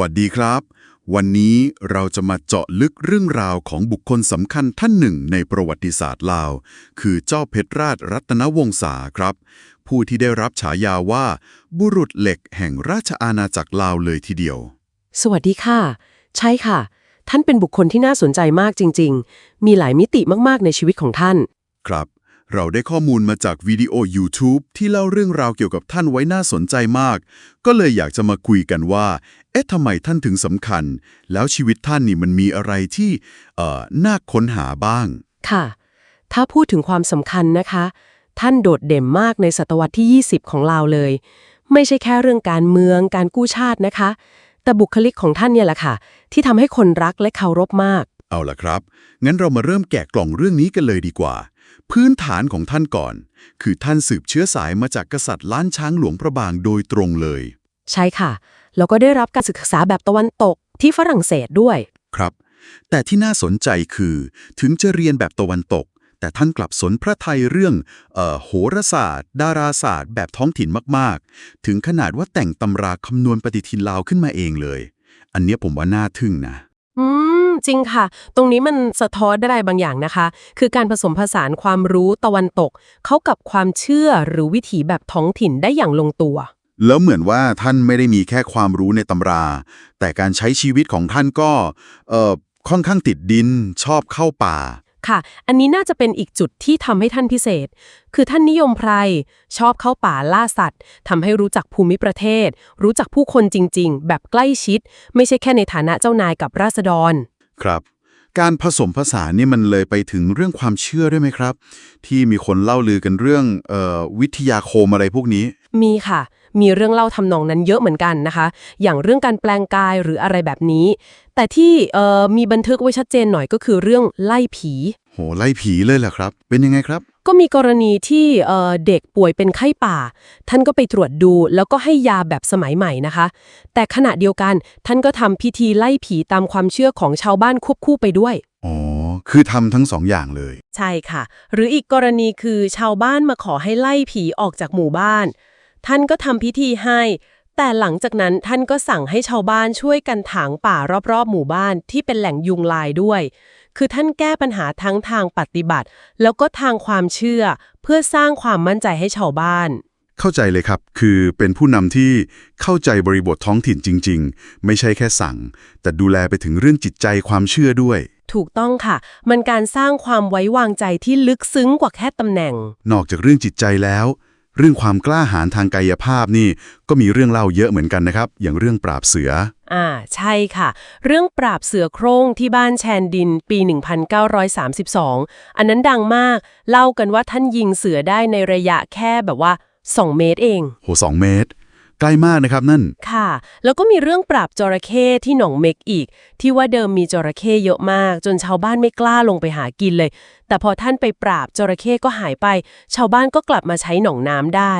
วัสดีครับ วันนี้เราจะมาเจาะลึกเรื่องราวของบุคคลสำคัญท่านหนึ่งในประวัติศาสตร์ลาว คือเจ้าเพชรราชรัตนวงศาครับ ผู้ที่ได้รับฉายาว่า บุรุษเหล็กแห่งราชอาณาจักรลาวเลยทีเดียว สวัสดีค่ะ ใช่ค่ะ ท่านเป็นบุคคลที่น่าสนใจมากจริง ๆ มีหลายมิติมากๆในชีวิตของท่าน ครับ เราได้ข้อมูลมาจากวิดีโอ YouTube ที่เล่าเรื่องราวเกี่ยวกับท่านไว้น่าสนใจมาก ก็เลยอยากจะมาคุยกันว่า เอ๊ะทำไมท่านถึงสำคัญ แล้วชีวิตท่านนี่มันมีอะไรที่เอ่อน่าค้นหาบ้าง ค่ะ ถ้าพูดถึงความสำคัญนะคะ ท่านโดดเด่นมากในศตวรรษที่ 20 ของลาวเลย ไม่ใช่แค่เรื่องการเมือง การกู้ชาตินะคะ แต่บุคลิกของท่านเนี่ยแหละค่ะ ที่ทำให้คนรักและเคารพมาก เอาล่ะครับ งั้นเรามาเริ่มแกะกล่องเรื่องนี้กันเลยดีกว่า พื้นฐานของท่านก่อน คือท่านสืบเชื้อสายมาจากกษัตริย์ล้านช้างหลวงพระบางโดยตรงเลย ใช่ค่ะ แล้วก็ได้รับการศึกษาแบบตะวันตกที่ฝรั่งเศสด้วยครับ แต่ที่น่าสนใจคือ ถึงจะเรียนแบบตะวันตก แต่ท่านกลับสนพระไทยเรื่องเอ่อโหราศาสตร์ ดาราศาสตร์ แบบท้องถิ่นมากๆ ถึงขนาดว่าแต่งตำราคำนวณปฏิทินลาวขึ้นมาเองเลย อันเนี้ยผมว่าน่าทึ่งนะอืม จริงค่ะ ตรงนี้มันสะท้อนได้บางอย่างนะคะ คือการผสมผสานความรู้ตะวันตก เข้ากับความเชื่อหรือวิถีแบบท้องถิ่นได้อย่างลงตัว แล้วเหมือนว่าท่านไม่ได้มีแค่ความรู้ในตำรา แต่การใช้ชีวิตของท่านก็เอ่อค่อนข้างติดดินชอบเข้าป่าค่ะ อันนี้น่าจะเป็นอีกจุดที่ทำให้ท่านพิเศษ คือท่านนิยมไพร ชอบเข้าป่าล่าสัตว์ทำให้รู้จักภูมิประเทศ รู้จักผู้คนจริง ๆ แบบใกล้ชิด ไม่ใช่แค่ในฐานะเจ้านายกับราษฎร ครับ การผสมผสานนี่มันเลยไปถึงเรื่องความเชื่อด้วยไหมครับ ที่มีคนเล่าลือกันเรื่องออวิทยาโคมอะไรพวกนี้ มีค่ะ มีเรื่องเล่าทำนองนั้นเยอะเหมือนกันนะคะ อย่างเรื่องการแปลงกายหรืออะไรแบบนี้ แต่ที่มีบันทึกไว้ชัดเจนหน่อยก็คือเรื่องไล่ผี โหไล่ผีเลยเหรอครับ เป็นยังไงครับ ก็มีกรณีที่เอ่อเด็กป่วยเป็นไข้ป่า ท่านก็ไปตรวจดูแล้วก็ให้ยาแบบสมัยใหม่นะคะ แต่ขณะเดียวกันท่านก็ทำพิธีไล่ผีตามความเชื่อของชาวบ้านควบคู่ไปด้วย อ๋อ คือทำทั้งสองอย่างเลย ใช่ค่ะ หรืออีกกรณีคือชาวบ้านมาขอให้ไล่ผีออกจากหมู่บ้าน ท่านก็ทำพิธีให้ แต่หลังจากนั้นท่านก็สั่งให้ชาวบ้านช่วยกันถางป่ารอบๆ หมู่บ้านที่เป็นแหล่งยุงลายด้วย คือท่านแก้ปัญหาทั้งทางปฏิบัติ แล้วก็ทางความเชื่อ เพื่อสร้างความมั่นใจให้ชาวบ้าน เข้าใจเลยครับ คือเป็นผู้นำที่เข้าใจบริบทท้องถิ่นจริง ๆ ไม่ใช่แค่สั่ง แต่ดูแลไปถึงเรื่องจิตใจความเชื่อด้วย ถูกต้องค่ะ มันการสร้างความไว้วางใจที่ลึกซึ้งกว่าแค่ตำแหน่ง นอกจากเรื่องจิตใจแล้ว เรื่องความกล้าหาญทางกายภาพนี่ก็มีเรื่องเล่าเยอะเหมือนกันนะครับ อย่างเรื่องปราบเสือ อ่า ใช่ค่ะ เรื่องปราบเสือโคร่งที่บ้านแชนดินปี 1932 อันนั้นดังมาก เล่ากันว่าท่านยิงเสือได้ในระยะแค่แบบว่า 2 เมตรเอง โหสองเมตรใก ล้มากนะครับนั่น ค่ะ แล้วก็มีเรื่องปราบจระเข้ที่หนองเม็กอีก ที่ว่าเดิมมีจระเข้เยอะมาก จนชาวบ้านไม่กล้าลงไปหากินเลย แต่พอท่านไปปราบจระเข้ก็หายไป ชาวบ้านก็กลับมาใช้หนองน้ำได้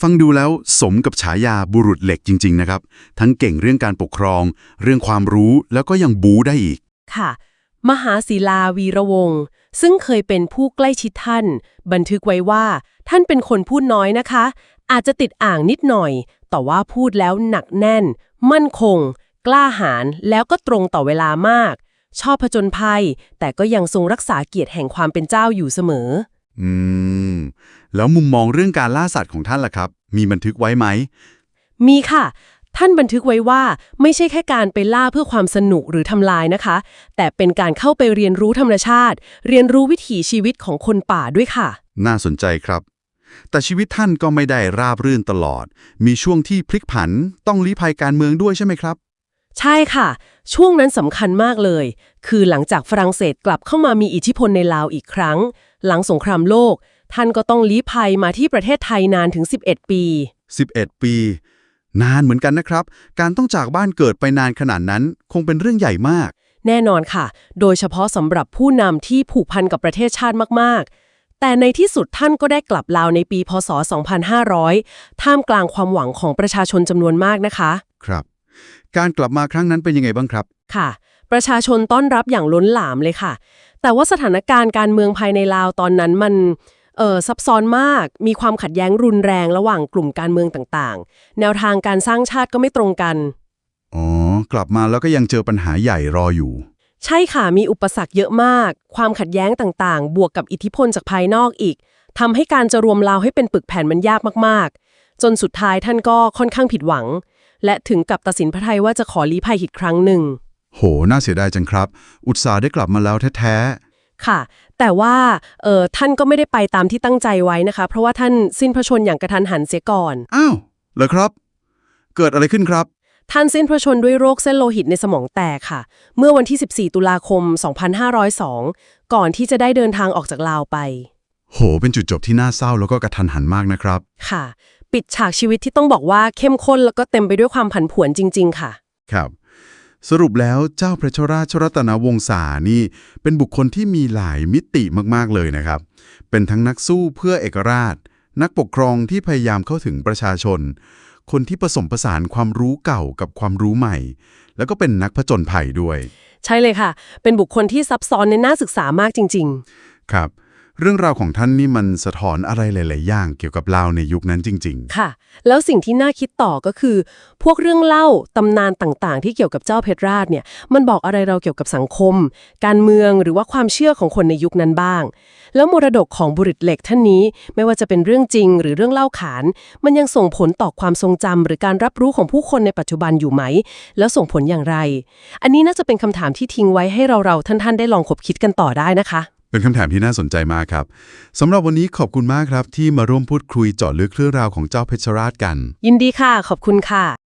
ฟังดูแล้วสมกับฉายาบุรุษเหล็กจริง ๆ นะครับ ทั้งเก่งเรื่องการปกครอง เรื่องความรู้แล้วก็ยังบูได้อีก ค่ะ มหาศิลาวีระวงศ์ซึ่งเคยเป็นผู้ใกล้ชิดท่าน บันทึกไว้ว่า ท่านเป็นคนพูดน้อยนะคะ อาจจะติดอ่างนิดหน่อย แต่ว่าพูดแล้วหนักแน่น มั่นคง กล้าหาญแล้วก็ตรงต่อเวลามาก ชอบผจญภัย แต่ก็ยังทรงรักษาเกียรติแห่งความเป็นเจ้าอยู่เสมอ อืม แล้วมุมมองเรื่องการล่าสัตว์ของท่านล่ะครับ มีบันทึกไว้ไหม มีค่ะ ท่านบันทึกไว้ว่า ไม่ใช่แค่การไปล่าเพื่อความสนุกหรือทำลายนะคะ แต่เป็นการเข้าไปเรียนรู้ธรรมชาติ เรียนรู้วิถีชีวิตของคนป่าด้วยค่ะ น่าสนใจครับ แต่ชีวิตท่านก็ไม่ได้ราบรื่นตลอด มีช่วงที่พลิกผันต้องลี้ภัยการเมืองด้วยใช่ไหมครับ ใช่ค่ะ ช่วงนั้นสำคัญมากเลย คือหลังจากฝรั่งเศสกลับเข้ามามีอิทธิพลในลาวอีกครั้ง หลังสงครามโลก ท่านก็ต้องลี้ภัยมาที่ประเทศไทยนานถึง 11 ปี 11 ปี นานเหมือนกันนะครับ การต้องจากบ้านเกิดไปนานขนาดนั้น คงเป็นเรื่องใหญ่มาก แน่นอนค่ะ โดยเฉพาะสำหรับผู้นำที่ผูกพันกับประเทศชาติมากๆ แต่ในที่สุดท่านก็ได้กลับลาวในปีพศ 2500 ท่ามกลางความหวังของประชาชนจำนวนมากนะคะ ครับ การกลับมาครั้งนั้นเป็นยังไงบ้างครับ ค่ะ ประชาชนต้อนรับอย่างล้นหลามเลยค่ะ แต่ว่าสถานการณ์การเมืองภายในลาวตอนนั้นมันเอ่อซับซ้อนมาก มีความขัดแย้งรุนแรงระหว่างกลุ่มการเมืองต่างๆ แนวทางการสร้างชาติก็ไม่ตรงกัน อ๋อ กลับมาแล้วก็ยังเจอปัญหาใหญ่รออยู่ ใช่ค่ะมีอุปสรรคเยอะมาก ความขัดแย้งต่างๆ บวกกับอิทธิพลจากภายนอกอีกทำให้การจะรวมลาวให้เป็นปึกแผ่นมันยากมากๆ จนสุดท้ายท่านก็ค่อนข้างผิดหวัง และถึงกับตัดสินพระทัยว่าจะขอลี้ภัยอีกครั้งหนึ่ง โห น่าเสียดายจังครับ อุตสาห์ได้กลับมาแล้วแท้ค่ะ แต่ว่าเออท่านก็ไม่ได้ไปตามที่ตั้งใจไว้นะคะ เพราะว่าท่านสิ้นพระชนม์อย่างกระทันหันเสียก่อน ๆ อ้าว เหรอครับ เกิดอะไรขึ้นครับ ท่านสิ้นพระชนม์ด้วยโรคเส้นโลหิตในสมองแตกค่ะ เมื่อวันที่ 14 ตุลาคม 2502 ก่อนที่จะได้เดินทางออกจากลาวไป โห เป็นจุดจบที่น่าเศร้าแล้วก็กระทันหันมากนะครับ ค่ะ ปิดฉากชีวิตที่ต้องบอกว่าเข้มข้นแล้วก็เต็มไปด้วยความผันผวนจริง ๆ ค่ะ ครับ สรุปแล้วเจ้าพระชราชรัตนวงศานี่ เป็นบุคคลที่มีหลายมิติมากๆเลยนะครับ เป็นทั้งนักสู้เพื่อเอกราช นักปกครองที่พยายามเข้าถึงประชาชน คนที่ผสมผสานความรู้เก่ากับความรู้ใหม่ แล้วก็เป็นนักผจญภัยด้วย ใช่เลยค่ะ เป็นบุคคลที่ซับซ้อนในน่าศึกษามากจริงครับ เรื่องราวของท่านนี่มันสะท้อนอะไรหลาย ๆ อย่างเกี่ยวกับลาวในยุคนั้นจริง ๆ ค่ะ แล้วสิ่งที่น่าคิดต่อก็คือ พวกเรื่องเล่าตำนานต่าง ๆ ที่เกี่ยวกับเจ้าเพชรราชเนี่ย มันบอกอะไรเราเกี่ยวกับสังคม การเมืองหรือว่าความเชื่อของคนในยุคนั้นบ้าง แล้วมรดกของบุรุษเหล็กท่านนี้ ไม่ว่าจะเป็นเรื่องจริง หรือเรื่องเล่าขาน มันยังส่งผลต่อความทรงจำหรือการรับรู้ของผู้คนในปัจจุบันอยู่ไหม แล้วส่งผลอย่างไร อันนี้น่าจะเป็นคำถามที่ทิ้งไว้ให้เรา ๆ ท่าน ๆ ได้ลองคบคิดกันต่อได้นะคะ เป็นคำถามที่น่าสนใจมากครับสำหรับวันนี้ขอบคุณมากครับที่มาร่วมพูดคุยเจาะลึกเรื่องราวของเจ้าเพชรราชกัน ยินดีค่ะ ขอบคุณค่ะ